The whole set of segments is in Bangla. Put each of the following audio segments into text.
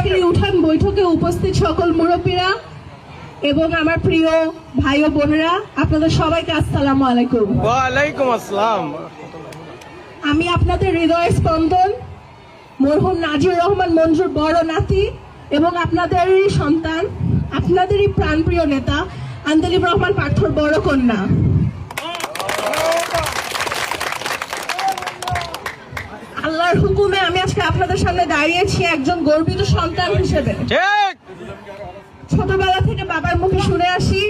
আজকের এই উঠান বৈঠকে উপস্থিত সকল মুরব্বীরা এবং আমার প্রিয় ভাই ও বোনেরা আপনাদের সবাইকে আসসালামু আলাইকুম। ওয়ালাইকুম আসসালাম। আমি আপনাদের হৃদয় স্পন্দন মরহুম নাজির রহমান মঞ্জুর বড় নাতি এবং আপনাদেরই সন্তান আপনাদেরই প্রাণপ্রিয় নেতা আন্দলিব রহমান পার্থর বড় কন্যা। আপনাদের সামনে দাঁড়িয়েছি একজন গর্বিত সন্তান হিসেবে। ছোটবেলা থেকে বাবার মুখে শুনে আসি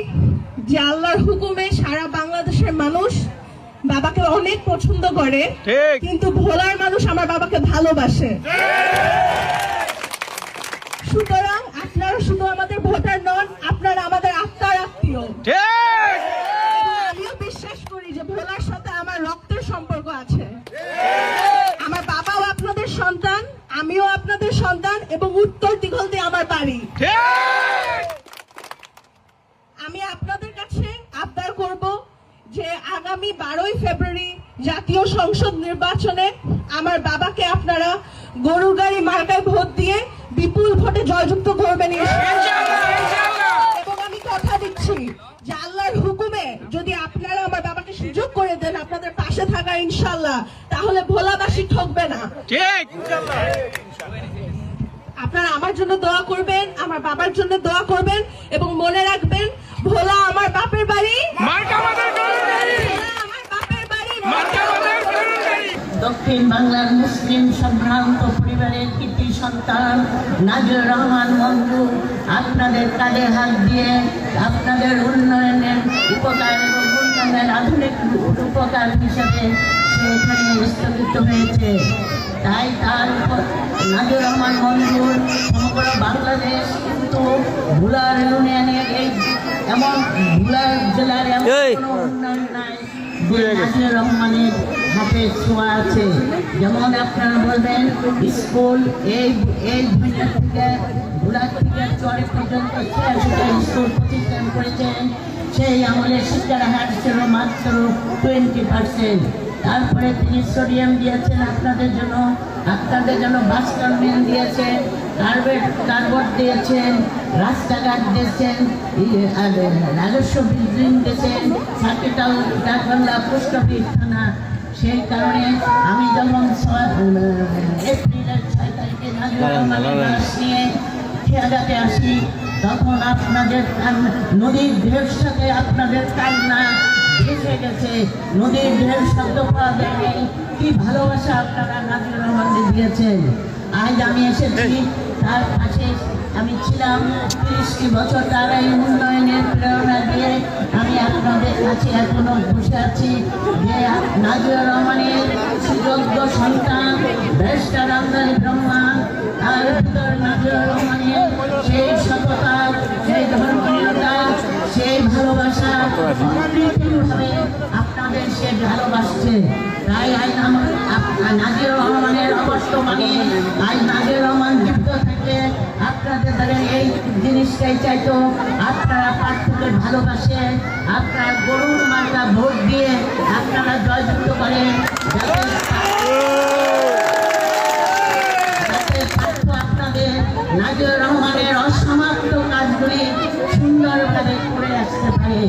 যে আল্লাহর হুকুমে সারা বাংলাদেশের মানুষ বাবাকে অনেক পছন্দ করে কিন্তু ভোলার মানুষ আমার বাবাকে ভালোবাসে। সুতরাং আপনারা শুধু আমাদের ভোটার নন এবং উত্তর দিগলতে আমার বাড়ি। আমি আপনাদের কাছে আবদার করব যে আগামী বারোই ফেব্রুয়ারি জাতীয় সংসদ নির্বাচনে আমার বাবাকে আপনারা গরুর গাড়ি মার্কায় ভোট দিয়ে বিপুল ভোটে জয়যুক্ত করবেন এবং আমি কথা দিচ্ছি যে আল্লাহর হুকুমে যদি আপনারা আমার বাবাকে সুযোগ করে দেন আপনাদের পাশে থাকা ইনশাল্লাহ তাহলে ভোলাবাসী ঠিক আপনারা আমার জন্য দোয়া করবেন আমার বাবার জন্য দোয়া করবেন এবং মনে রাখবেন ভোলা আমার বাপের বাড়ি। মার্কা আমাদের গরুর গাড়ি ভোলা আমার বাপের বাড়ি। মার্কা আমাদের গরুর গাড়ি দক্ষিণ বাংলার মুসলিম সম্ভ্রান্ত পরিবারের কৃতি সন্তান নাজির রহমান মঞ্জু আপনাদের কাঁধে হাত দিয়ে আপনাদের উন্নয়নের উপকার এবং উন্নয়নের আধুনিক উপকার হিসাবে সে এখানে স্থগিত হয়েছে। তাই তার উপর নাজির রহমান মঞ্জুর সমগ্র বাংলাদেশ কিন্তু ভুলার ইউনিয়নের এই এমন ভুলার জেলার এমন উন্নয়ন নাই নাজির রহমানের হাতে ছোঁয়া আছে। যেমন আপনারা বলবেন স্কুল এই এই ভূমিকা থেকে ভোলা থেকে চরে পর্যন্ত স্কুল প্রতিষ্ঠান করেছেন। সেই আমলে শিক্ষার হার ছিল মাত্র টোয়েন্টি পার্সেন্ট তারপরে তিনি সোডিয়াম দিয়েছেন আপনাদের জন্য আপনাদের জন্য বাস টার্মিনাল দিয়েছেন কার্বেট কার্বট দিয়েছেন রাস্তাঘাট দিয়েছেন ই- আর রাজস্ব বিল্ডিং দিয়েছেন সার্কিটাল ডাকবাংলা পোস্ট অফিস থানা। সেই কারণে আমি যখন ছ- এপ্রিলের ছয় তারিখে নিয়ে আসি তখন আপনাদের নদীর ঢেউর সাথে আপনাদের কান্না ভেসে গেছে। নদীর ঢেউ শব্দ পাওয়া যায়নি কি ভালোবাসা আপনারা নাজির রহমানকে দিয়েছেন। আজ আমি এসেছি তার কাছে আমি ছিলাম তিরিশটি বছর তার এই উন্নয়নের প্রেরণা দিয়ে। আমি আপনাদের কাছে এখনও বসে আছি যে নাজির রহমানের সুযোগ্য সন্তান ব্যারিস্টার আমদানি ব্রহ্মান তার ভিতর নাজির রহমানের সেই আপনাদের সে ভালোবাসছে। তাই আইন নাজির রহমানের অবশ্য মানে আইন নাজির রহমান লিপ্ত থাকে আপনাদের ধরেন এই জিনিসটাই চাইতো, আপনারা পার্থকে ভালোবাসে, আপনারা গরুর মাতা ভোট দিয়ে আপনারা জয়যুক্ত করেন আপনাদের নাজির রহমানের অসমাপ্ত কাজগুলি সুন্দরভাবে করে আসতে পারে।